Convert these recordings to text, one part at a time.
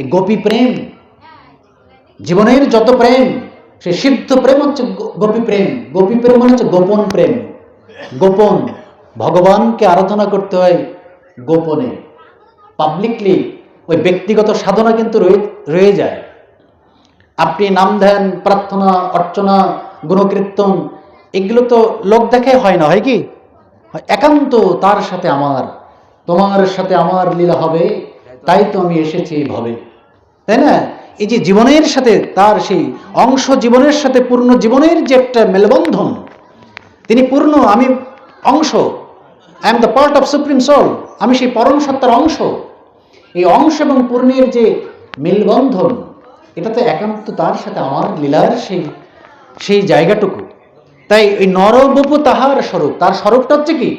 এই গোপী প্রেম, জীবনের যত প্রেম, সে সিদ্ধ প্রেম হচ্ছে গোপী প্রেম। গোপী প্রেম মানে হচ্ছে গোপন প্রেম। গোপন। ভগবানকে আরাধনা করতে হয় গোপনে। পাবলিকলি ওই ব্যক্তিগত সাধনা কিন্তু রয়ে যায়। আপনি নাম ধ্যান, প্রার্থনা, অর্চনা, গুণকীর্তন, এগুলো তো লোক দেখে হয় না, হয় কি? একান্ত তার সাথে আমার, তোমার সাথে আমার লীলা হবে, তাই তো আমি এসেছি এই ভবে। তাই না? এই যে জীবনের সাথে তার সেই অংশ জীবনের সাথে পূর্ণ জীবনের যে একটা মেলবন্ধন, তিনি পূর্ণ আমি অংশ I am the part of supreme soul আমি সেই পরম সত্তার অংশ। এই অংশ এবং পূর্ণের যে মেলবন্ধন এটা তো একান্ত তার সাথে আমার লীলার সেই সেই জায়গাটুকু। তাই ওই নরবপু তাহার স্বরূপ, তার স্বরূপটা হচ্ছে কি?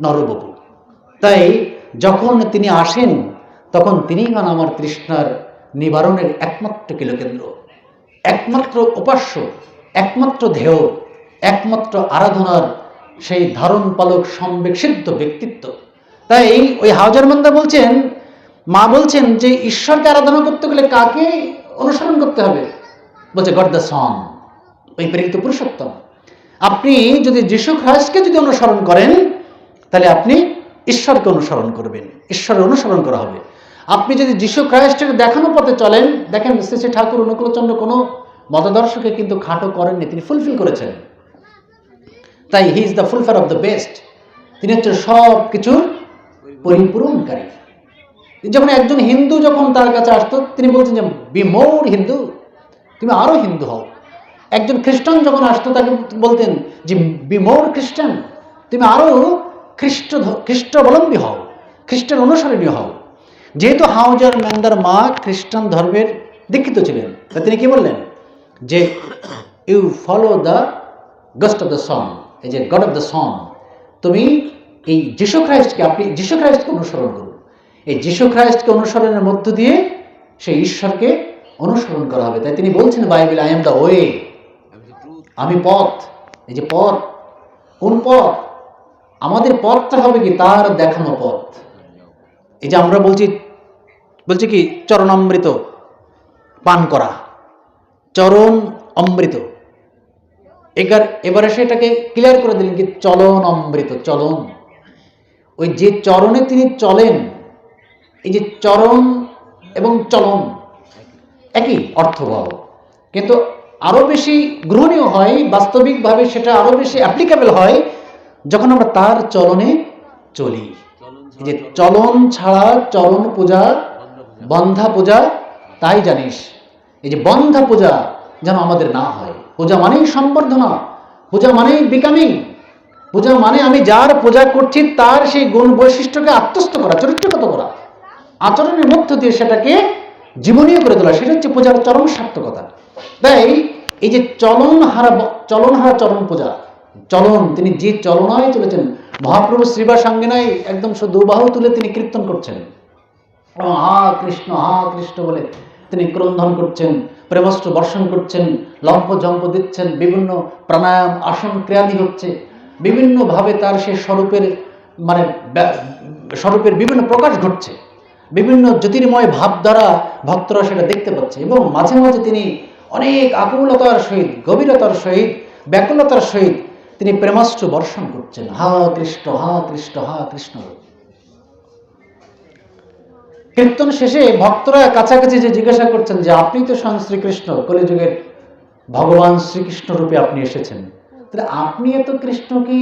নরবপু। তাই যখন তিনি আসেন তখন তিনি হন আমার তৃষ্ণার নিবারণের একমাত্র কিলোকেন্দ্র, একমাত্র উপাস্য, একমাত্র ধেয় একমাত্র আরাধনার সেই ধারণ পালক সম্বেক সিদ্ধ ব্যক্তিত্ব। তাই ওই হাউজার মন্দা বলছেন, মা বলছেন যে ঈশ্বরকে আরাধনা করতে গেলে কাকে অনুসরণ করতে হবে? বলছে, গড দ্য সন, ওই প্রেরিত পুরুষোত্তম। আপনি যদি যিশু খ্রাইস্টকে যদি অনুসরণ করেন, তাহলে আপনি ঈশ্বরকে অনুসরণ করবেন, ঈশ্বরের অনুসরণ করা হবে। আপনি যদি যিশু খ্রাইস্টের দেখানো পথে চলেন, দেখেন শ্রী ঠাকুর অনুকূলচন্দ্র কোনো মতদর্শকে কিন্তু খাটো করেননি, তিনি ফুলফিল করেছেন। তাই he is the fulfiller of the best তিনি হচ্ছে সব কিছুর পরিপূরণকারী। যখন একজন হিন্দু যখন তার কাছে আসতো, তিনি বলছেন যে বি মোর হিন্দু তুমি আরও হিন্দু হও। একজন খ্রিস্টান যখন আসতো, তাকে বলতেন যে বি মোর খ্রিস্টান তুমি আরও খ্রিস্ট খ্রিস্টাবলম্বী হও। খ্রিস্টান অনুসরণী হও। যেহেতু হাউজার ম্যান্দার মা খ্রিস্টান ধর্মের দীক্ষিত ছিলেন, তা তিনি কি বললেন? যে you follow the ghost of the song এই যে গড অফ দ্য সং তুমি এই যিশু খ্রাইস্টকে আপনি, যিশু খ্রাইস্টকে অনুসরণ করুন। এই যিশু খ্রাইস্টকে অনুসরণের মধ্য দিয়ে সেই ঈশ্বরকে অনুসরণ করা হবে। তাই তিনি বলছেন Bible I am the way আমি পথ। এই যে, পথ। কোন পথ? আমাদের পথটা হবে কি? তার দেখানো পথ। এই যে আমরা বলছি বলছি কি চরণ অমৃত পান করা চরণ অমৃত এবার এবারে সেটাকে ক্লিয়ার করে দিলেন কি চলন অমৃত চলন। ওই যে চরণে তিনি চলেন, এই যে চরণ এবং চলন, একই অর্থবহ। কিন্তু আরও বেশি গ্রহণীয় হয়, বাস্তবিকভাবে সেটা আরও বেশি অ্যাপ্লিকেবল হয়, যখন আমরা তার চলনে চলি। যে চলন ছাড়া চরণ পূজা, বন্ধা পূজা, তাই জানিস। এই যে বন্ধা পূজা যেন আমাদের না হয়। পূজা মানেই সম্বর্ধনা, পূজা মানেই বিকামিং। পূজা মানে আমি যার পূজা করছি, তার সেই গুণ বৈশিষ্ট্যকে আত্মস্থ করা, চরিত্রগত করা। আচরণের মধ্য দিয়ে সেটাকে জীবনীয় করে তোলা, সেটা হচ্ছে পূজার চরম সার্থকতা। তাই এই যে চলন হারা চলন হারা চরণ পূজা চলন, তিনি যে চলনায় চলেছেন, মহাপ্রভু শ্রীবা সাঙ্গিনায় একদম শুধু বাহু তুলে তিনি কীর্তন করছেন। হা কৃষ্ণ হা কৃষ্ণ বলে তিনি ক্রন্দন করছেন, প্রেমস্ত্র বর্ষণ করছেন, লম্প জম্প দিচ্ছেন, বিভিন্ন প্রাণায়াম, আসন ক্রিয়াদি হচ্ছে। বিভিন্নভাবে তার সে স্বরূপের মানে স্বরূপের বিভিন্ন প্রকাশ ঘটছে। বিভিন্ন জ্যোতির্ময় ভাব দ্বারা ভক্তরা সেটা দেখতে পাচ্ছে এবং মাঝে মাঝে তিনি অনেক আকুলতার সহিত, গভীরতার সহিত, ব্যাকুলতার সহিত তিনি প্রেমাস্ত্র বর্ষণ করছেন। হা কৃষ্ণ হা কৃষ্ণ হা কৃষ্ণ। কীর্তন শেষে ভক্তরা কাছাকাছি যে জিজ্ঞাসা করছেন যে, আপনি তো স্বয়ং শ্রীকৃষ্ণ, কলিযুগের ভগবান শ্রীকৃষ্ণ রূপে আপনি এসেছেন। তাহলে আপনি এত কৃষ্ণকে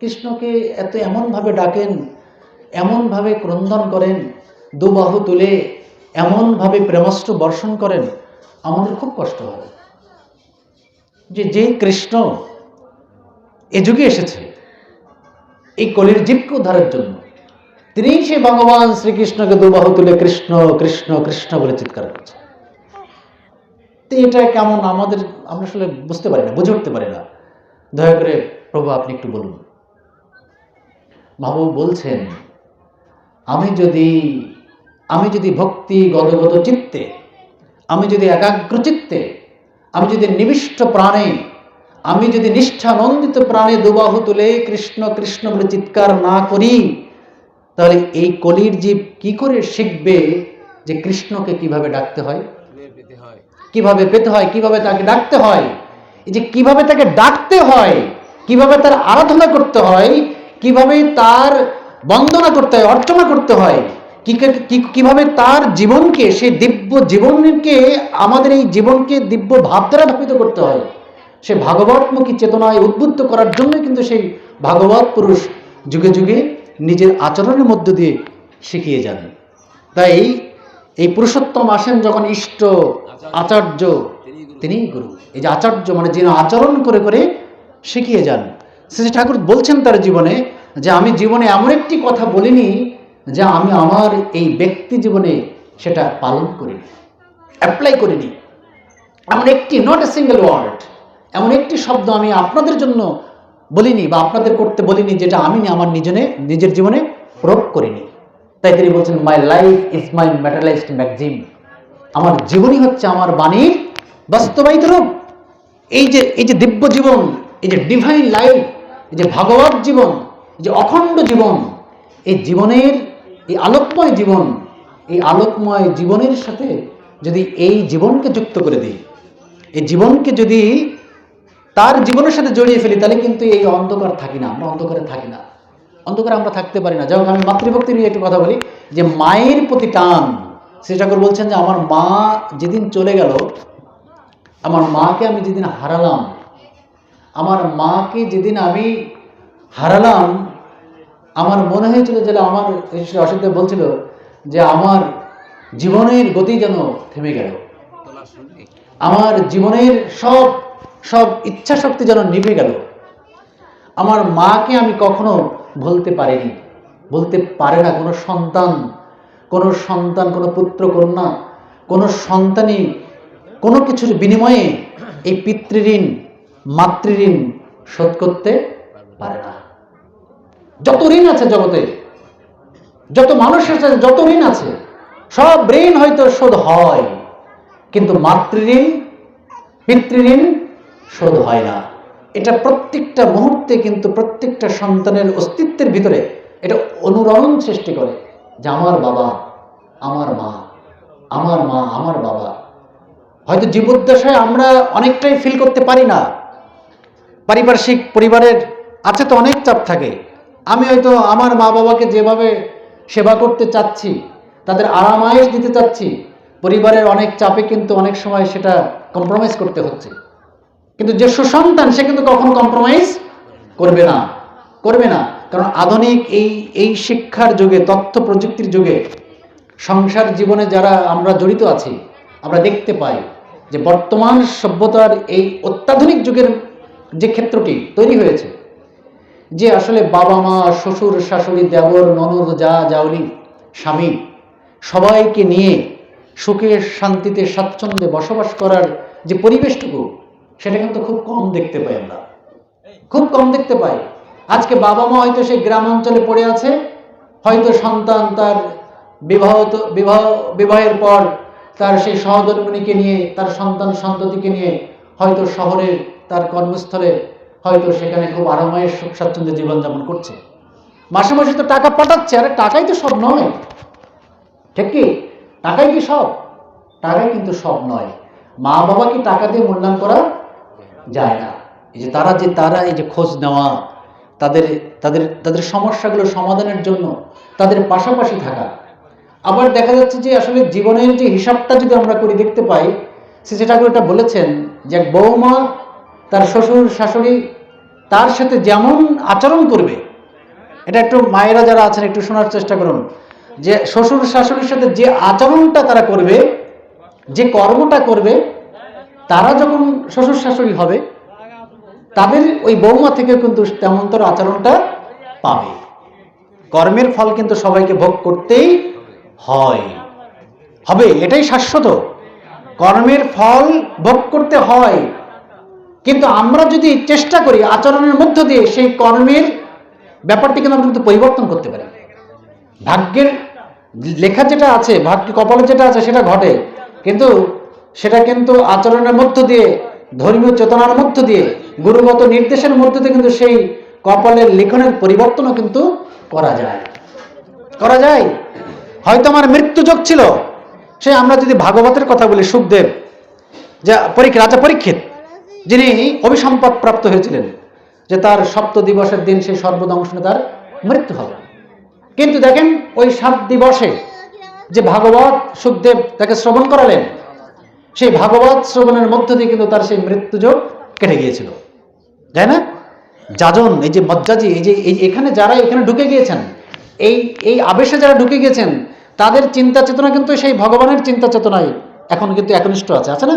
কৃষ্ণকে এত এমনভাবে ডাকেন, এমনভাবে ক্রন্দন করেন, দুবাহু তুলে, এমনভাবে প্রেমাস্ত্র বর্ষণ করেন, আমাদের খুব কষ্ট হয়। যে যে কৃষ্ণ এ যুগে এসেছে। এই কলির জীবকে উদ্ধারের জন্য তিনি সে ভগবান শ্রীকৃষ্ণকে দুবাহু তুলে কৃষ্ণ কৃষ্ণ কৃষ্ণ বলে চিৎকার করছে। এটা কেমন আমাদের আমরা আসলে বুঝতে পারি না, বুঝে উঠতে পারি না। দয়া করে প্রভু আপনি একটু বলুন। বাবু বলছেন, আমি যদি আমি যদি ভক্তি গদগদ চিত্তে, আমি যদি একাগ্র চিত্তে, আমি যদি নিবিষ্ট প্রাণে আমি যদি নিষ্ঠানন্দিত প্রাণে দুবাহু তুলে কৃষ্ণ কৃষ্ণ বলে চিৎকার না করি, তাহলে এই কলির জীব কি করে শিখবে যে কৃষ্ণকে কীভাবে ডাকতে হয়? কীভাবে পেতে হয়? কীভাবে তাকে ডাকতে হয়? এই যে কীভাবে তাকে ডাকতে হয়? কীভাবে তার আরাধনা করতে হয়? কীভাবে তার বন্দনা করতে হয়? অর্চনা করতে হয়? কীভাবে তার জীবনকে সেই দিব্য জীবনকে, আমাদের এই জীবনকে দিব্য ভাব দ্বারা ধাপিত করতে হয়? সে ভাগবতমুখী চেতনায় উদ্বুদ্ধ করার জন্য কিন্তু সেই ভাগবত পুরুষ যুগে যুগে নিজের আচরণের মধ্য দিয়ে শিখিয়ে যান। তাই এই পুরুষোত্তম আসেন যখন ইষ্ট আচার্য, তিনি গুরু। এই যে আচার্য মানে যিনি আচরণ করে করে শিখিয়ে যান। শ্রী ঠাকুর বলছেন তার জীবনে যে আমি জীবনে এমন একটি কথা বলিনি যে আমি আমার এই ব্যক্তি জীবনে সেটা পালন করিনি অ্যাপ্লাই করিনি। এমন একটি নট এ সিঙ্গেল ওয়ার্ড এমন একটি শব্দ আমি আপনাদের জন্য বলিনি বা আপনাদের করতে বলিনি যেটা আমি আমার নিজনে নিজের জীবনে প্রয়োগ করিনি। তাই তিনি বলছেন my life is my materialised maxim আমার জীবনই হচ্ছে আমার বাণীর বাস্তবায়িত রূপ। এই যে এই যে দিব্য জীবন, এই যে ডিভাইন লাইফ এই যে ভাগবত জীবন, এই যে অখণ্ড জীবন, এই জীবনের এই আলোকময় জীবন, এই আলোকময় জীবনের সাথে যদি এই জীবনকে যুক্ত করে দিই, এই জীবনকে যদি তার জীবনের সাথে জড়িয়ে ফেলি, তাহলে কিন্তু এই অন্ধকার থাকি না, আমরা অন্ধকারে থাকি না। অন্ধকারে আমরা থাকতে পারি না। যেমন আমি মাতৃভক্তি নিয়ে একটু কথা বলি, যে মায়ের প্রতি টান, শ্রী ঠাকুর বলছেন যে আমার মা যেদিন চলে গেল, আমার মাকে আমি যেদিন হারালাম, আমার মাকে যেদিন আমি হারালাম, আমার মনে হয়েছিল যে আমার অসিদ্ধ বলছিল যে আমার জীবনের গতি যেন থেমে গেল। আমার জীবনের সব সব ইচ্ছা শক্তি যেন নিভে গেল। আমার মাকে আমি কখনো ভুলতে পারিনি। বলতে পারে না, কোনো সন্তান কোনো সন্তান, কোনো পুত্র, কন্যা, কোনো সন্তানই কোনো কিছুর বিনিময়ে এই পিতৃঋণ, মাতৃঋণ শোধ করতে পারে না। যত ঋণ আছে জগতে, যত মানুষ আছে, যত ঋণ আছে, সব ঋণ হয়তো শোধ হয়। কিন্তু মাতৃঋণ, পিতৃঋণ শোধ হয় না। এটা প্রত্যেকটা মুহূর্তে কিন্তু প্রত্যেকটা সন্তানের অস্তিত্বের ভিতরে এটা অনুরণন সৃষ্টি করে যে আমার বাবা, আমার মা আমার মা, আমার বাবা। হয়তো জীবদ্দশায় আমরা অনেকটাই ফিল করতে পারি না। পারিপার্শ্বিক পরিবারের আছে তো অনেক চাপ থাকে। আমি হয়তো আমার মা বাবাকে যেভাবে সেবা করতে চাচ্ছি, তাদের আরামায়েশ দিতে চাচ্ছি, পরিবারের অনেক চাপে কিন্তু অনেক সময় সেটা কম্প্রোমাইজ করতে হচ্ছে। কিন্তু যে সুসন্তান, সে কিন্তু কখনো কম্প্রোমাইজ করবে না। করবে না। কারণ আধুনিক এই এই শিক্ষার যুগে, তথ্য প্রযুক্তির যুগে, সংসার জীবনে যারা আমরা জড়িত আছি, আমরা দেখতে পাই যে বর্তমান সভ্যতার এই অত্যাধুনিক যুগের যে ক্ষেত্রটি তৈরি হয়েছে, যে আসলে বাবা মা, শ্বশুর, শাশুড়ি, দেবর, ননদ, যা যাওলি স্বামী, সবাইকে নিয়ে সুখে, শান্তিতে, স্বাচ্ছন্দ্যে বসবাস করার যে পরিবেশটুকু সেটা কিন্তু খুব কম দেখতে পাই আমরা। খুব কম দেখতে পাই। আজকে বাবা মা হয়তো সেই গ্রাম অঞ্চলে পড়ে আছে হয়তো সন্তান তার বিবাহ বিবাহ বিবাহের পর তার সেই সহধর্মিনীকে নিয়ে তার সন্তান সন্ততিকে নিয়ে হয়তো শহরের তার কর্মস্থলে হয়তো সেখানে খুব আরামায়ের সুখ স্বাচ্ছন্দ্যে জীবনযাপন করছে। মাসে মাসে তো টাকা পাঠাচ্ছে আরে টাকাই তো সব নয়। ঠিক কি? টাকাই কি সব? টাকাই কিন্তু সব নয়। মা বাবাকে টাকা দিয়ে মূল্যায়ন করা যায় না। এই যে তারা যে তারা এই যে খোঁজ নেওয়া, তাদের তাদের তাদের সমস্যাগুলো সমাধানের জন্য তাদের পাশাপাশি থাকা। আবার দেখা যাচ্ছে যে আসলে জীবনের যে হিসাবটা যদি আমরা করি, দেখতে পাই শ্রী ঠাকুর বলেছেন যে এক বৌমা তার শ্বশুর, শাশুড়ি তার সাথে যেমন আচরণ করবে। এটা একটু মায়েরা যারা আছেন, একটু শোনার চেষ্টা করুন। যে শ্বশুর, শাশুড়ির সাথে যে আচরণটা তারা করবে, যে কর্মটা করবে তারা যখন শ্বশুর শাশুড়ি হবে, তাদের ওই বৌমা থেকে কিন্তু তেমনতর আচরণটা পাবে। কর্মের ফল কিন্তু সবাইকে ভোগ করতেই হয়। হবে, এটাই শাশ্বত। কর্মের ফল ভোগ করতে হয়। কিন্তু আমরা যদি চেষ্টা করি আচরণের মধ্য দিয়ে সেই কর্মের ব্যাপারটি কিন্তু আমরা কিন্তু পরিবর্তন করতে পারি। ভাগ্যের লেখা যেটা আছে, ভাগ্য কপালে যেটা আছে, সেটা ঘটে। কিন্তু সেটা কিন্তু আচরণের মধ্য দিয়ে, ধর্মীয় চেতনার মধ্য দিয়ে গুরুগত নির্দেশের মধ্য দিয়ে কিন্তু সেই কপালের লিখনের পরিবর্তনও কিন্তু করা যায়। করা যায়? হয়তো আমার মৃত্যু যোগ ছিল। সে আমরা যদি ভাগবতের কথা বলি, সুখদেব, যা পরীক্ষা, রাজা পরীক্ষিত, যিনি অভিসম্পদ প্রাপ্ত হয়েছিলেন, যে তার সপ্ত দিবসের দিন সেই সর্বদংশনে তার মৃত্যু হবে। কিন্তু দেখেন, ওই সাত দিবসে যে ভাগবত, সুখদেব তাকে শ্রবণ করালেন সেই ভাগবত শ্রবণের মধ্য দিয়ে কিন্তু তার সেই মৃত্যুযোগ কেটে গিয়েছিল। তাই না? যাজন, এই যে মজ্জাজি, এই যে এখানে যারা এখানে ঢুকে গিয়েছেন, এই এই আবেশে যারা ঢুকে গিয়েছেন, তাদের চিন্তা চেতনা কিন্তু সেই ভগবানের চিন্তা চেতনায় এখন কিন্তু একনিষ্ঠ আছে আছে না?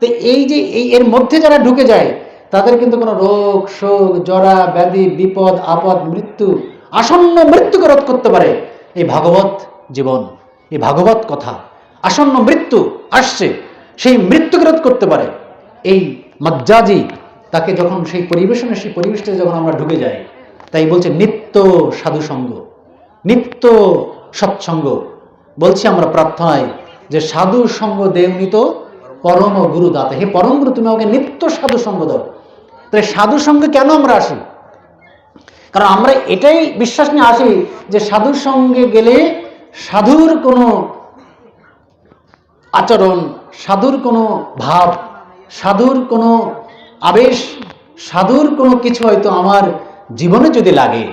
তো এই যে, এই এর মধ্যে যারা ঢুকে যায়, তাদের কিন্তু কোনো রোগ, শোক, জরা, ব্যাধি, বিপদ, আপদ, মৃত্যু, আসন্ন মৃত্যুকে রোধ করতে পারে এই ভাগবত জীবন, এই ভাগবত কথা। আসন্ন মৃত্যু আসছে। সেই মৃত্যুকে রোধ করতে পারে। এই মজ্জাজি তাকে যখন সেই পরিবেশনে, সেই পরিবেশটা যখন আমরা ঢুকে যাই, তাই বলছে, নিত্য সাধুসঙ্গ নিত্য সৎসঙ্গ। বলছি আমরা প্রার্থনায় যে সাধু সঙ্গ দেবনিত পরম গুরু দাতা। হে পরম গুরু, তুমি আমাকে নিত্য সাধু সঙ্গ দাও। তাহলে সাধু সঙ্গে কেন আমরা আসি? কারণ আমরা এটাই বিশ্বাস নিয়ে আসি যে সাধুর সঙ্গে গেলে সাধুর কোনো আচরণ, সাধুর কোনো ভাব, সাধুর কোনো আবেশ, সাধুর কোনো কিছু হয়তো আমার জীবনে যদি লাগে,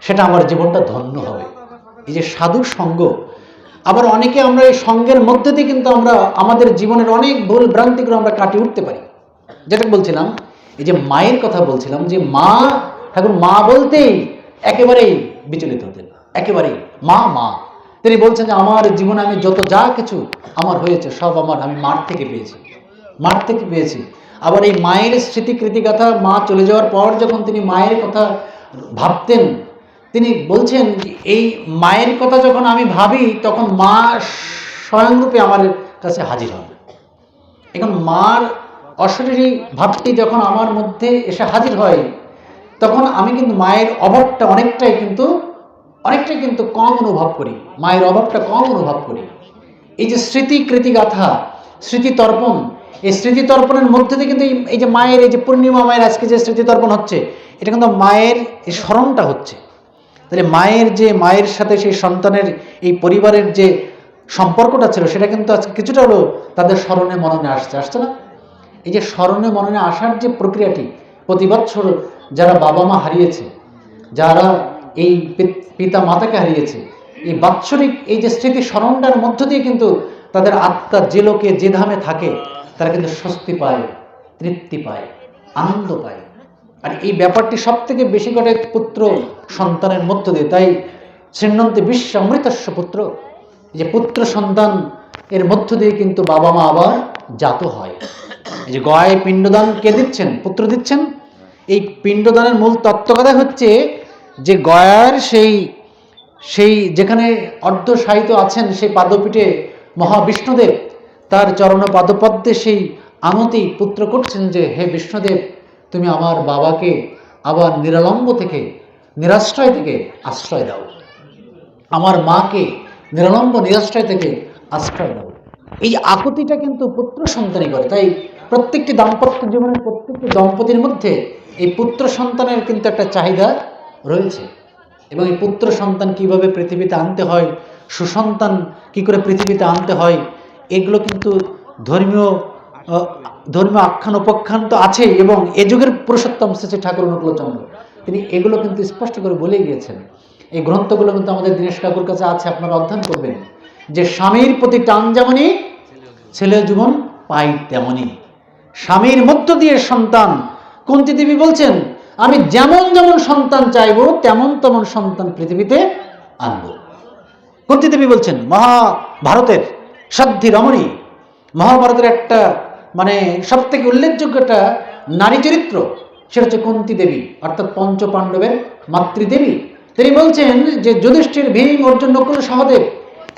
সেটা আমার জীবনটা ধন্য হবে। এই যে সাধুর সঙ্গ, আবার অনেকে আমরা এই সঙ্গের মধ্যে দিয়ে কিন্তু আমরা, আমাদের জীবনের অনেক ভুল ভ্রান্তিগুলো আমরা কাটিয়ে উঠতে পারি। যেটা বলছিলাম, এই যে মায়ের কথা বলছিলাম যে মা ঠাকুর মা বলতেই একেবারেই বিচলিত হতেন, একেবারেই মা মা। তিনি বলছেন যে আমার জীবনে আমি যত যা কিছু আমার হয়েছে, সব আমার, আমি মাঠ থেকে পেয়েছি। মাঠ থেকে পেয়েছি। আবার এই মায়ের স্মৃতি কথা মা চলে যাওয়ার পর যখন তিনি মায়ের কথা ভাবতেন, তিনি বলছেন যে এই মায়ের কথা যখন আমি ভাবি, তখন মা স্বয়ংরূপে আমার কাছে হাজির হন। এখন মার অশরীরী ভাবটি যখন আমার মধ্যে এসে হাজির হয়, তখন আমি কিন্তু মায়ের অভাবটা অনেকটাই কিন্তু অনেকটাই কিন্তু কম অনুভব করি, মায়ের অভাবটা কম অনুভব করি। এই যে স্মৃতি কৃতিগাথা, স্মৃতি তর্পণ, এই স্মৃতি তর্পণের মধ্যে দিয়ে কিন্তু এই- যে মায়ের, এই যে পূর্ণিমা মায়ের আজকে যে স্মৃতি তর্পণ হচ্ছে, এটা কিন্তু মায়ের এই স্মরণটা হচ্ছে। তাহলে মায়ের যে, মায়ের সাথে সেই সন্তানের এই পরিবারের যে সম্পর্কটা ছিল, সেটা কিন্তু আজকে কিছুটা হলেও তাদের স্মরণে মননে আসছে আসছে না? এই যে স্মরণে মননে আসার যে প্রক্রিয়াটি প্রতি বছর যারা বাবা মা হারিয়েছে, যারা এই পিতা মাতাকে হারিয়েছে। এই বাৎসরিক এই যে স্মৃতি স্মরণটার মধ্য দিয়ে কিন্তু তাদের আত্মা যে লোকে যে ধামে থাকে, তারা কিন্তু স্বস্তি পায়, তৃপ্তি পায়, আনন্দ পায়। আর এই ব্যাপারটি সব থেকে বেশি করে পুত্র সন্তানের মধ্য দিয়ে। তাই শ্রীনন্তে বিশ্ব অমৃতস্ব পুত্র যে পুত্র সন্তান এর মধ্য দিয়ে কিন্তু বাবা মা আবার জাত হয়। এই যে গয় পিণ্ডদান কে দিচ্ছেন? পুত্র দিচ্ছেন? এই পিণ্ডদানের মূল তত্ত্বকথা হচ্ছে যে গয়ার সেই সেই যেখানে অর্ধ সাহিত্য আছেন সেই পাদপীঠে মহাবিষ্ণুদেব, তার চরণ পাদপদ্মে সেই আনতি পুত্র করছেন যে, হে বিষ্ণুদেব, তুমি আমার বাবাকে আবার নিরালম্ব থেকে, নিরাশ্রয় থেকে আশ্রয় দাও। আমার মাকে নিরালম্ব, নিরাশ্রয় থেকে আশ্রয় দাও। এই আকুতিটা কিন্তু পুত্র সন্তানই করে। তাই প্রত্যেকটি দাম্পত্য জীবনের প্রত্যেকটি দম্পতির মধ্যে এই পুত্র সন্তানের কিন্তু একটা চাহিদা রয়েছে। এবং এই পুত্র সন্তান কীভাবে পৃথিবীতে আনতে হয়, সুসন্তান কি করে পৃথিবীতে আনতে হয়, এগুলো কিন্তু ধর্মীয় ধর্মীয় আখ্যান, উপাখ্যান তো আছেই এবং এ যুগের পুরুষোত্তম শ্রী ঠাকুর অনুকূলচন্দ্র তিনি এগুলো কিন্তু স্পষ্ট করে বলে গিয়েছেন। এই গ্রন্থগুলো কিন্তু আমাদের দীনেশ ঠাকুর কাছে আছে, আপনারা অধ্যয়ন করবেন। যে স্বামীর প্রতি টান যেমনই ছেলে জীবন পাই তেমনই। স্বামীর মধ্য দিয়ে সন্তান কুন্তি দেবী বলছেন? আমি যেমন যেমন সন্তান চাইব, তেমন তেমন সন্তান পৃথিবীতে আনব। কুন্তি দেবী বলছেন? মহাভারতের সাধ্যি রমণী। মহাভারতের একটা মানে সব থেকে উল্লেখযোগ্য একটা নারী চরিত্র, সেটা হচ্ছে কুন্তি দেবী, অর্থাৎ পঞ্চ পাণ্ডবের মাতৃদেবী। তিনি বলছেন যে যুধিষ্ঠির ভীম, অর্জুন, নকুল, সহদেব,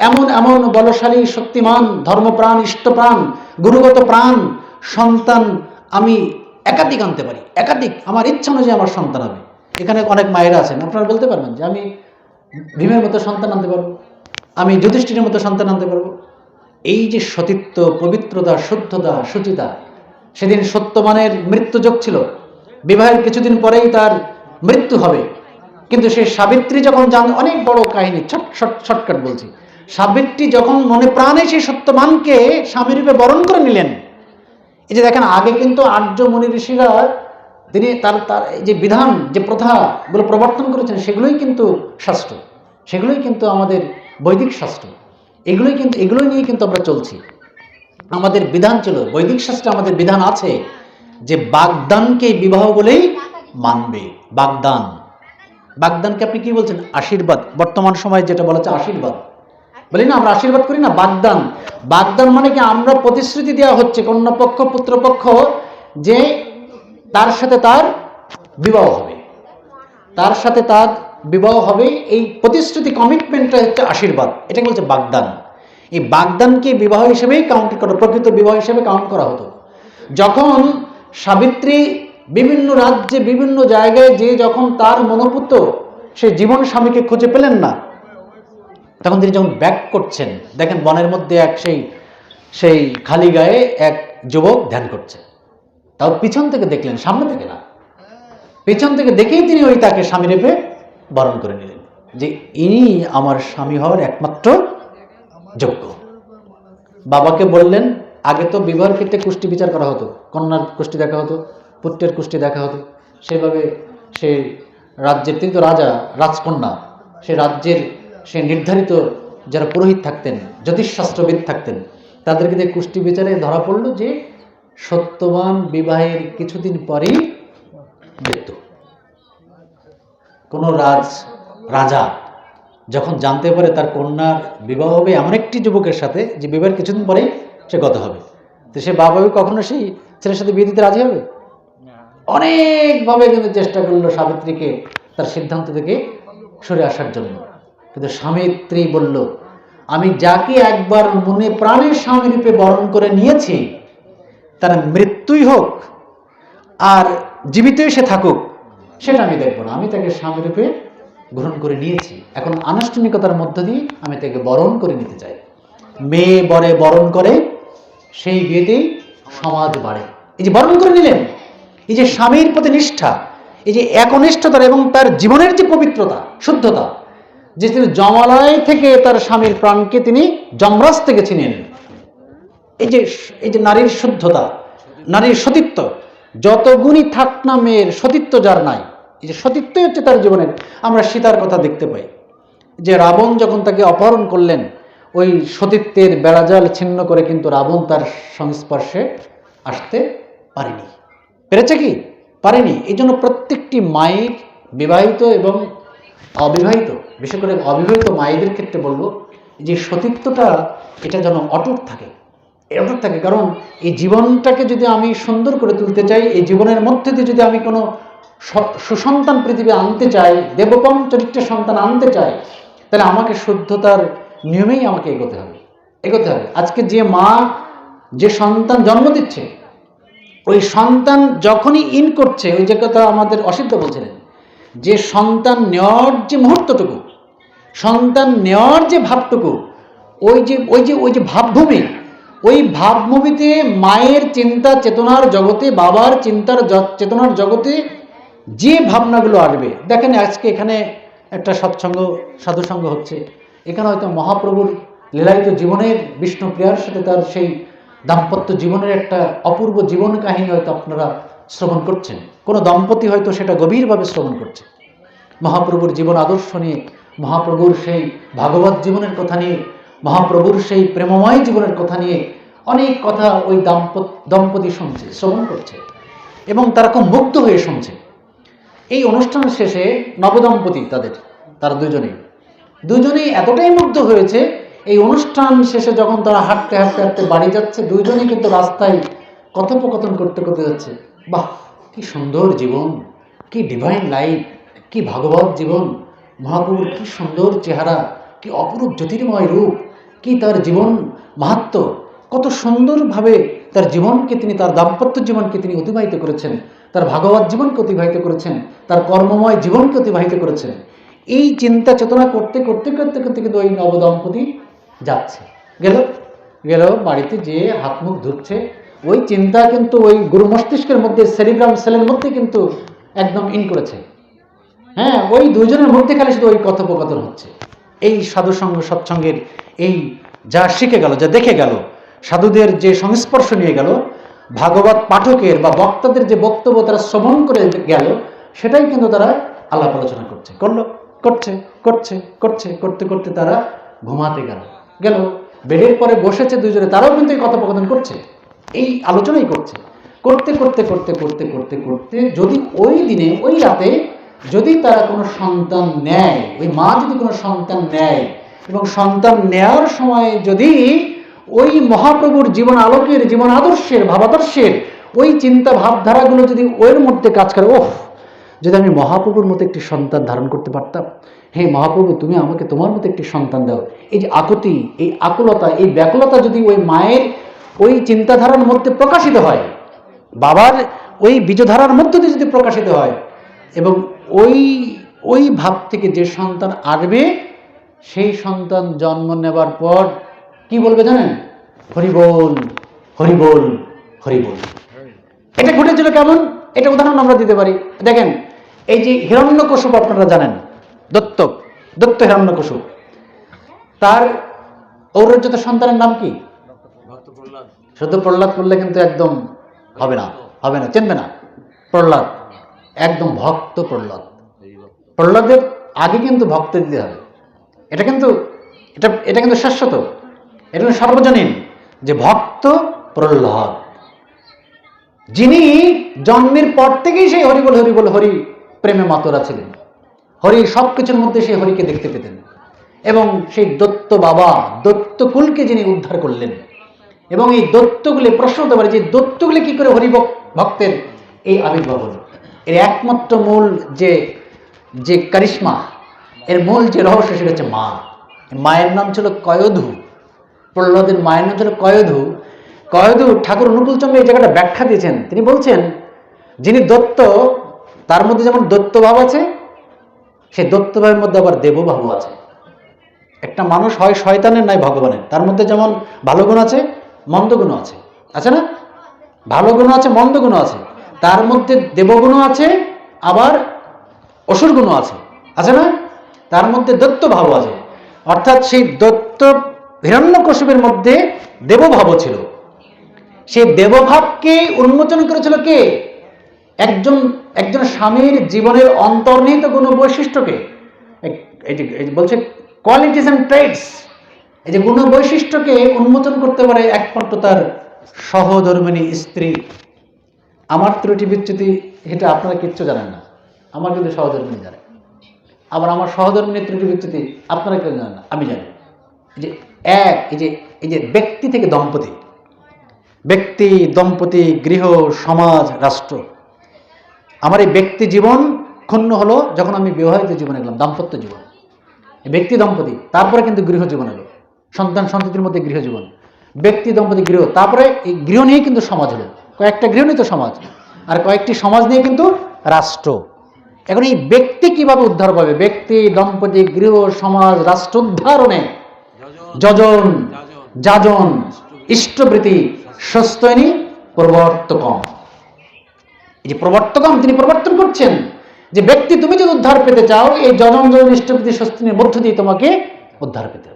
এমন এমন বলশালী, শক্তিমান, ধর্মপ্রাণ, ইষ্টপ্রাণ গুরুগত প্রাণ, সন্তান আমি একাধিক আনতে পারি, একাধিক। আমার ইচ্ছা অনুযায়ী আমার সন্তান হবে। এখানে অনেক মায়েরা আছেন, আপনারা বলতে পারবেন যে আমি ভীমের মতো সন্তান আনতে পারব, আমি যুধিষ্ঠিরের মতো সন্তান আনতে পারব। এই যে সতীত্ব, পবিত্রতা, শুদ্ধতা, সুচিতা, সেদিন সত্যবানের মৃত্যুযোগ ছিল। বিবাহের কিছুদিন পরেই তার মৃত্যু হবে। কিন্তু সেই সাবিত্রী যখন জান অনেক বড় কাহিনী, ছট শর্ট শর্টকাট বলছি। সাবিত্রী যখন মনে প্রাণে সেই সত্যবানকে স্বামীরূপে বরণ করে নিলেন এই যে দেখেন, আগে কিন্তু আর্য মুনি ঋষিরা তিনি তার তার যে বিধান, যে প্রথাগুলো প্রবর্তন করেছেন, সেগুলোই কিন্তু শাস্ত্র, সেগুলোই কিন্তু আমাদের বৈদিক শাস্ত্র, এগুলোই কিন্তু, এগুলোই নিয়ে কিন্তু আমরা চলছি। আমাদের বিধান ছিল, বৈদিক শাস্ত্রে আমাদের বিধান আছে যে বাগদানকে বিবাহ বলেই মানবে, বাগদান। বাগদানকে আপনি কি বলছেন? আশীর্বাদ। বর্তমান সময়ে যেটা বলা হচ্ছে আশীর্বাদ। বলি না, আমরা আশীর্বাদ করি না, বাগদান। বাগদান মানে কি, আমরা প্রতিশ্রুতি দেওয়া হচ্ছে কন্যাপক্ষ, পুত্রপক্ষ যে তার সাথে তার বিবাহ হবে। তার সাথে তার বিবাহ হবে, এই প্রতিশ্রুতি কমিটমেন্টটা হচ্ছে আশীর্বাদ। এটাকে বলছে বাগদান। এই বাগদানকে বিবাহ হিসেবেই কাউন্ট করা, প্রকৃত বিবাহ হিসেবে কাউন্ট করা হতো। যখন সাবিত্রী বিভিন্ন রাজ্যে, বিভিন্ন জায়গায় যে যখন তার মনোপুত সে জীবন স্বামীকে খুঁজে পেলেন না তখন তিনি যখন ব্যাক করছেন, দেখেন বনের মধ্যে এক সেই সেই খালি গায়ে এক যুবক ধ্যান করছে। তাও পিছন থেকে দেখলেন, সামনে থেকে না। পেছন থেকে দেখেই তিনি ওই তাকে স্বামী রেপে বরণ করে নিলেন। যে ইনি আমার স্বামী হওয়ার একমাত্র যোগ্য। বাবাকে বললেন, আগে তো বিবাহের ক্ষেত্রে কুষ্টি বিচার করা হতো, কন্যার কুষ্টি দেখা হতো, পুত্রের কুষ্টি দেখা হতো। সেভাবে সে রাজ্যের, তিনি তো রাজা, রাজকন্যা, সে রাজ্যের সে নির্ধারিত যারা পুরোহিত থাকতেন জ্যোতিষশাস্ত্রবিদ থাকতেন তাদেরকে দিয়ে কুষ্টি বিচারে ধরা পড়ল যে সত্যবান বিবাহের কিছুদিন পরেই মৃত্যু। কোনো রাজ রাজা যখন জানতে পারে তার কন্যার বিবাহ হবে এমন একটি যুবকের সাথে যে বিবাহের কিছুদিন পরেই সে গত হবে। তো সে বাবা কখনো সেই ছেলের সাথে বিয়ে দিতে রাজি হবে? অনেকভাবে কিন্তু চেষ্টা করল সাবিত্রীকে তার সিদ্ধান্ত থেকে সরে আসার জন্য। কিন্তু সাবিত্রী বলল, আমি যাকে একবার মনে প্রাণের স্বামী রূপে বরণ করে নিয়েছি, তার মৃত্যুই হোক আর জীবিতই সে থাকুক, সেটা আমি দেখব না। আমি তাকে স্বামী রূপে গ্রহণ করে নিয়েছি। এখন আনুষ্ঠানিকতার মধ্য দিয়ে আমি তাকে বরণ করে নিতে চাই। মেয়ে বরে বরণ করে, সেই বিয়েতেই সমাজ বাড়ে। এই যে বরণ করে নিলেন, এই যে স্বামীর প্রতি নিষ্ঠা, এই যে একনিষ্ঠতা এবং তার জীবনের যে পবিত্রতা, শুদ্ধতা যে তিনি জমালয় থেকে তার স্বামীর প্রাণকে তিনি যমরাজ থেকে ছিনিয়ে নিলেন। এই যে এই যে নারীর শুদ্ধতা, নারীর সতীত্ব, যত গুণই থাক না মেয়ের সতীত্ব যার নাই, এই যে সতীত্বই হচ্ছে তার জীবনের আমরা সীতার কথা দেখতে পাই। যে রাবণ যখন তাকে অপহরণ করলেন, ওই সতীত্বের বেড়াজাল ছিন্ন করে কিন্তু রাবণ তার সংস্পর্শে আসতে পারেনি। পেরেছে কি? পারেনি। এই জন্য প্রত্যেকটি মায়ের বিবাহিত এবং অবিবাহিত, বিশেষ করে অবিবাহিত মায়েদের ক্ষেত্রে বলব, যে সতীত্বটা, এটা যেন অটুট থাকে অটুট থাকে। কারণ এই জীবনটাকে যদি আমি সুন্দর করে তুলতে চাই, এই জীবনের মধ্যে দিয়ে যদি আমি কোনো সুসন্তান পৃথিবী আনতে চাই দেবপম চরিত্রের সন্তান আনতে চাই, তাহলে আমাকে শুদ্ধতার নিয়মেই আমাকে এগোতে হবে এগোতে হবে। আজকে যে মা, যে সন্তান জন্ম দিচ্ছে, ওই সন্তান যখনই ইন করছে, ওই যে কথা আমাদের অসিদ্ধ বলছিলেন যে সন্তান নেওয়ার যে মুহূর্তটুকু, সন্তান নেওয়ার যে ভাবটুকু, ওই যে ওই যে ওই যে ভাবভূমি, ওই ভাবভূমিতে মায়ের চিন্তা চেতনার জগতে, বাবার চিন্তার চেতনার জগতে যে ভাবনাগুলো আসবে, দেখেন আজকে এখানে একটা সৎসঙ্গ, সাধুসঙ্গ হচ্ছে। এখানে হয়তো মহাপ্রভুর লীলায়িত জীবনের বিষ্ণুপ্রিয়ার সাথে তার সেই দাম্পত্য জীবনের একটা অপূর্ব জীবন কাহিনী হয়তো আপনারা শ্রবণ করছেন। কোনো দম্পতি হয়তো সেটা গভীরভাবে শ্রবণ করছে। মহাপ্রভুর জীবন আদর্শ নিয়ে, মহাপ্রভুর সেই ভাগবত জীবনের কথা নিয়ে, মহাপ্রভুর সেই প্রেমময় জীবনের কথা নিয়ে অনেক কথা ওই দাম্পত শুনছে, শ্রবণ করছে এবং তারা খুব মুগ্ধ হয়ে শুনছে। এই অনুষ্ঠান শেষে নবদম্পতি তাদের, তারা দুজনেই দুজনেই এতটাই মুগ্ধ হয়েছে, এই অনুষ্ঠান শেষে যখন তারা হাঁটতে হাঁটতে হাঁটতে বাড়ি যাচ্ছে, দুইজনেই কিন্তু রাস্তায় কথোপকথন করতে করতে যাচ্ছে। বাহ! কি সুন্দর জীবন, কি ডিভাইন লাইফ কি ভাগবত জীবন, মহাপ্রভুর কি সুন্দর চেহারা, কি অপরূপ জ্যোতির্ময় রূপ, কি তার জীবন মাহাত্ম, কত সুন্দরভাবে তার জীবনকে তিনি, তার দাম্পত্য জীবনকে তিনি অতিবাহিত করেছেন, তার ভাগবত জীবনকে অতিবাহিত করেছেন, তার কর্মময় জীবনকে অতিবাহিত করেছেন। এই চিন্তা চেতনা করতে করতে করতে করতে কিন্তু ওই নবদম্পতি যাচ্ছে। গেল গেল বাড়িতে যেয়ে হাত মুখ ধুচ্ছে ওই চিন্তা কিন্তু ওই গুরু মস্তিষ্কের মধ্যে সেরিগ্রাম সেলের মধ্যে কিন্তু একদম ইন করেছে। হ্যাঁ ওই দুজনের মধ্যে খালি শুধু ওই কথোপকথন হচ্ছে। এই সাধুসঙ্গ সৎসঙ্গের এই যা শিখে গেল, যা দেখে গেল, সাধুদের যে সংস্পর্শ নিয়ে গেল, ভাগবত পাঠকের বা বক্তাদের যে বক্তব্য তারা শ্রবণ করে গেল, সেটাই কিন্তু তারা আলাপ আলোচনা করছে, করল, করছে করছে করছে, করতে করতে তারা ঘুমাতে গেল। গেল, বেডের পরে বসেছে দুজনে তারাও কিন্তু এই কথোপকথন করছে। এই আলোচনাই করছে। করতে করতে করতে করতে করতে করতে যদি ওই দিনে, ওই রাতে যদি তারা কোনো সন্তান নেয়, ওই মা যদি কোনো সন্তান নেয় এবং সন্তান নেওয়ার সময় যদি ওই মহাপ্রভুর জীবন আলোকের, জীবন আদর্শের, ভাবাদর্শের ওই চিন্তা ভাবধারাগুলো যদি ওর মধ্যে কাজ করে ওহ যদি আমি মহাপ্রভুর মতো একটি সন্তান ধারণ করতে পারতাম, হে মহাপ্রভু, তুমি আমাকে তোমার মতো একটি সন্তান দাও। এই যে আকুতি, এই আকুলতা, এই ব্যাকুলতা যদি ওই মায়ের ওই চিন্তাধারার মধ্যে প্রকাশিত হয়। বাবার ওই বীজধারার মধ্য দিয়ে যদি প্রকাশিত হয় এবং ওই ওই ভাব থেকে যে সন্তান আসবে, সেই সন্তান জন্ম নেবার পর কি বলবে জানেন? হরিবোল হরিবোল হরিবোল এটা ঘটেছিল কেমন? এটা উদাহরণ আমরা দিতে পারি। দেখেন, এই যে হিরণ্য হিরণ্যকশুপ আপনারা জানেন, দত্তক, দত্ত হিরণ্য হিরণ্যকশুপ তার ঔরজ্যত সন্তানের নাম কি? শুধু প্রহ্লাদ করলে কিন্তু একদম হবে না হবে না, চিনবে না। প্রহ্লাদ, একদম ভক্ত প্রহ্লাদ। প্রহ্লাদের আগে কিন্তু ভক্ত দিতে হবে। এটা কিন্তু, এটা এটা কিন্তু শাশ্বত। এটা সর্বজনীন যে ভক্ত প্রহ্লাদ। যিনি জন্মের পর থেকেই সেই হরি বল হরি বল হরি প্রেমে মাতরা ছিলেন। হরি সব কিছুর মধ্যে সেই হরিকে দেখতে পেতেন। এবং সেই দত্ত বাবা দত্তকুলকে যিনি উদ্ধার করলেন এবং এই দত্তগুলি প্রশ্ন হতে পারে যে দত্তগুলি কি করে হরি ভক- ভক্তের এই আবির্ভাব হলো এর একমাত্র মূল যে যে কারিশ্মা, এর মূল যে রহস্য সেটা হচ্ছে মা। মায়ের নাম ছিল কয়ধু। প্রহ্লাদের মায়ের নাম ছিল কয়ধু। কয়ধু ঠাকুর অনুকূলচন্দ্র এই জায়গাটা ব্যাখ্যা দিয়েছেন। তিনি বলছেন, যিনি দত্ত তার মধ্যে যেমন দত্তভাব আছে, সেই দত্তভাবের মধ্যে আবার দেবভাব আছে। একটা মানুষ হয় শয়তানের নয় ভগবানের। তার মধ্যে যেমন ভালো গুণ আছে মন্দ গুণ আছে। আছে না? ভালো গুণ আছে, মন্দ গুণ আছে। তার মধ্যে দেবগুণও আছে, আবার অসুর গুণ আছে। আছে না? তার মধ্যে দত্ত ভাব আছে। অর্থাৎ সেই দত্ত হিরণ্যকশুপের মধ্যে দেবভাবও ছিল। সেই দেবভাবকে উন্মোচন করেছিল কে? একজন একজন স্বামীর জীবনের অন্তর্নিহিত কোনো বৈশিষ্ট্যকে বলছে কোয়ালিটিস অ্যান্ড ট্রেডস এই যে গুণ বৈশিষ্ট্যকে উন্মোচন করতে পারে একমাত্র তার সহধর্মিনী স্ত্রী। আমার ত্রুটি বিচ্যুতি এটা আপনারা কিচ্ছু জানেন না। আমার কিন্তু সহধর্মিনী জানে। আবার আমার সহধর্মিনী ত্রুটি বিচ্যুতি আপনারা কেউ জানেন না। আমি জানি। এই যে এক, এই যে এই যে ব্যক্তি থেকে দম্পতি। ব্যক্তি, দম্পতি, গৃহ, সমাজ, রাষ্ট্র। আমার এই ব্যক্তি জীবন ক্ষুণ্ণ হলো যখন আমি বিবাহিত জীবনে গেলাম, দাম্পত্য জীবন। ব্যক্তি, দম্পতি, তারপরে কিন্তু গৃহ জীবন এলো। সন্তান সন্ততির মধ্যে গৃহ জীবন ব্যক্তি দম্পতি গৃহ, তারপরে এই গৃহ নিয়ে কিন্তু সমাজ হলো। কয়েকটা গৃহ নিয়ে তো সমাজ, আর কয়েকটি সমাজ নিয়ে কিন্তু রাষ্ট্র। এখন এই ব্যক্তি কীভাবে উদ্ধার পাবে? ব্যক্তি, দম্পতি, গৃহ, সমাজ, রাষ্ট্র উদ্ধারণে যজন যজন ইষ্টবৃতি সস্তনী প্রবর্তকম। এই যে প্রবর্তকম, তিনি প্রবর্তন করছেন যে ব্যক্তি, তুমি যদি উদ্ধার পেতে চাও, এই যজন যজন ইষ্টবৃতি সস্তনীর মধ্য দিয়ে তোমাকে উদ্ধার পেতে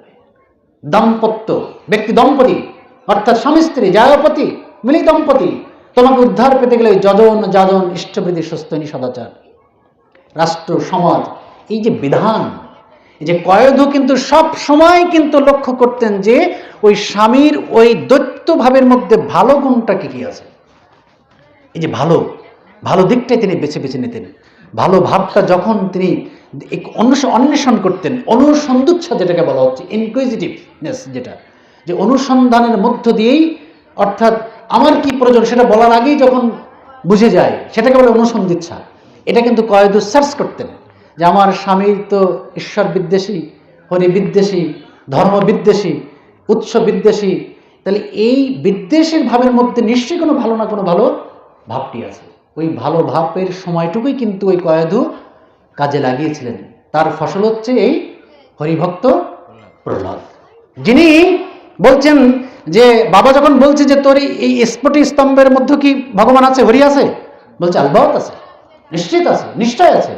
দাম্পত্য, ব্যক্তি দম্পতি, অর্থাৎ স্বামী স্ত্রী জায়পতি মিলি দম্পতি, তোমাকে উদ্ধার পেতে গেলে যজন, যাজন ইষ্টবৃতি সস্তনী সদাচার। রাষ্ট্র, সমাজ, এই যে বিধান, এই যে কয়েদও কিন্তু সব সময় কিন্তু লক্ষ্য করতেন যে ওই স্বামীর ওই দৈত্য ভাবের মধ্যে ভালো গুণটা কি কি আছে। এই যে ভালো ভালো দিকটাই তিনি বেছে বেছে নিতেন। ভালো ভাবটা যখন তিনি অন্বেষণ করতেন। অনুসন্ধিচ্ছা যেটাকে বলা হচ্ছে ইনকুইজিটিভনেস যেটা। যে অনুসন্ধানের মধ্য দিয়েই অর্থাৎ আমার কি প্রয়োজন সেটা বলার আগেই যখন বুঝে যায়, সেটাকে বলে অনুসন্ধিচ্ছা। এটা কিন্তু কয়েদু সার্চ করতেন যে আমার স্বামী তো ঈশ্বর বিদ্বেষী, হরি বিদ্বেষী, ধর্ম বিদ্বেষী, উৎস বিদ্বেষী, তাহলে এই বিদ্বেষের ভাবের মধ্যে নিশ্চয়ই কোনো ভালো না কোনো ভালো ভাবটি আছে। ওই ভালো ভাবের সময়টুকুই কিন্তু ওই কয়েদু কাজে লাগিয়েছিলেন। তার ফসল হচ্ছে এই হরিভক্ত প্রহ্লাদ। যিনি বলছেন যে, বাবা যখন বলছে যে, তোর এই- স্ফটি স্তম্ভের মধ্যে কি ভগবান আছে? হরি আছে? বলছে আলবাহত আছে। নিশ্চিত আছে, নিশ্চয় আছে।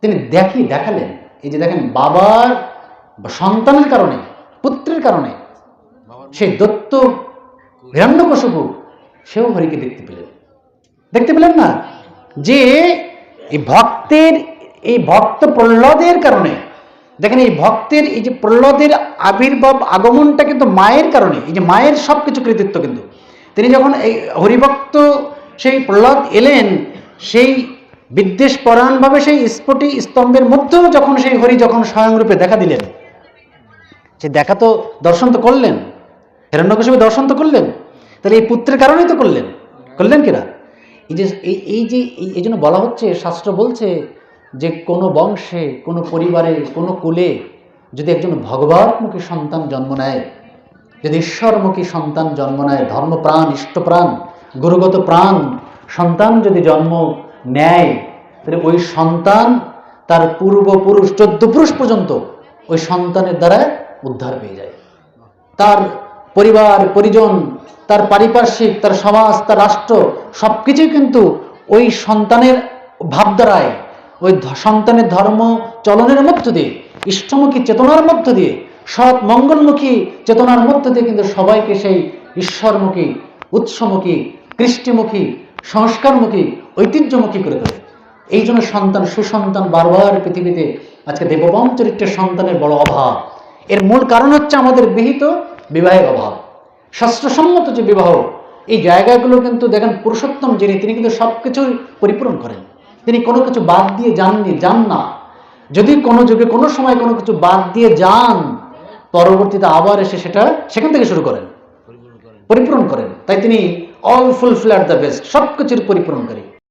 তিনি দেখি, দেখালেন। এই যে দেখেন, বাবার সন্তানের কারণে, পুত্রের কারণে, সেই দত্ত হিরণ্যকশিপু, সেও হরিকে দেখতে পেলেন। দেখতে পেলেন না যে, এই ভক্তের এই ভক্ত প্রহ্লাদের কারণে। দেখেন এই ভক্তের এই যে প্রহ্লাদের আবির্ভাব আগমনটা কিন্তু মায়ের কারণে, এই যে মায়ের সব কিছু কৃতিত্ব কিন্তু। তিনি যখন এই হরিভক্ত সেই প্রহ্লাদ এলেন, সেই বিদ্বেষ পরায়ণভাবে সেই স্ফটি স্তম্ভের মধ্যেও যখন সেই হরি যখন স্বয়ংরূপে দেখা দিলেন সে দেখা তো দর্শন তো করলেন, হিরণ্যকশিপু দর্শন তো করলেন, তাহলে এই পুত্রের কারণেই তো করলেন। করলেন কিনা এই যে এই যে এই জন্য বলা হচ্ছে, শাস্ত্র বলছে যে কোনো বংশে, কোনো পরিবারে কোনো কুলে যদি একজন ভগবতমুখী সন্তান জন্ম নেয়, যদি ঈশ্বরমুখী সন্তান জন্ম নেয়, ধর্মপ্রাণ, ইষ্টপ্রাণ, গুরুগত প্রাণ সন্তান যদি জন্ম নেয়, তাহলে ওই সন্তান তার পূর্বপুরুষ চোদ্দ পুরুষ পর্যন্ত ওই সন্তানের দ্বারা উদ্ধার পেয়ে যায়। তার পরিবার, পরিজন, তার পারিপার্শ্বিক, তার সমাজ, তার রাষ্ট্র সব কিছুই কিন্তু ওই সন্তানের ভাবধারায় ওই সন্তানের ধর্ম চলনের মধ্য দিয়ে, ইষ্টমুখী চেতনার মধ্য দিয়ে, সৎ মঙ্গলমুখী চেতনার মধ্য দিয়ে কিন্তু সবাইকে সেই ঈশ্বরমুখী, উৎসমুখী, কৃষ্টিমুখী, সংস্কারমুখী, ঐতিহ্যমুখী করে তোলে। এই জন্য সন্তান, সুসন্তান বারবার পৃথিবীতে আজকে দেববম চরিত্রের সন্তানের বড় অভাব। এর মূল কারণ হচ্ছে আমাদের বিহিত বিবাহের অভাব। শাস্ত্রসম্মত যে বিবাহ, এই জায়গাগুলো কিন্তু দেখেন পুরুষোত্তম যিনি, তিনি কিন্তু সব কিছুই পরিপূরণ করেন। তিনি কোনো কিছু বাদ দিয়ে যাননি যান না। যদি কোনো যুগে কোনো সময় কোনো কিছু বাদ দিয়ে যান পরবর্তীতে আবার এসে সেটা সেখান থেকে শুরু করেন। পরিপূরণ করেন। তাই তিনি all fulfil at the best সব কিছুর পরিপূরণকারী।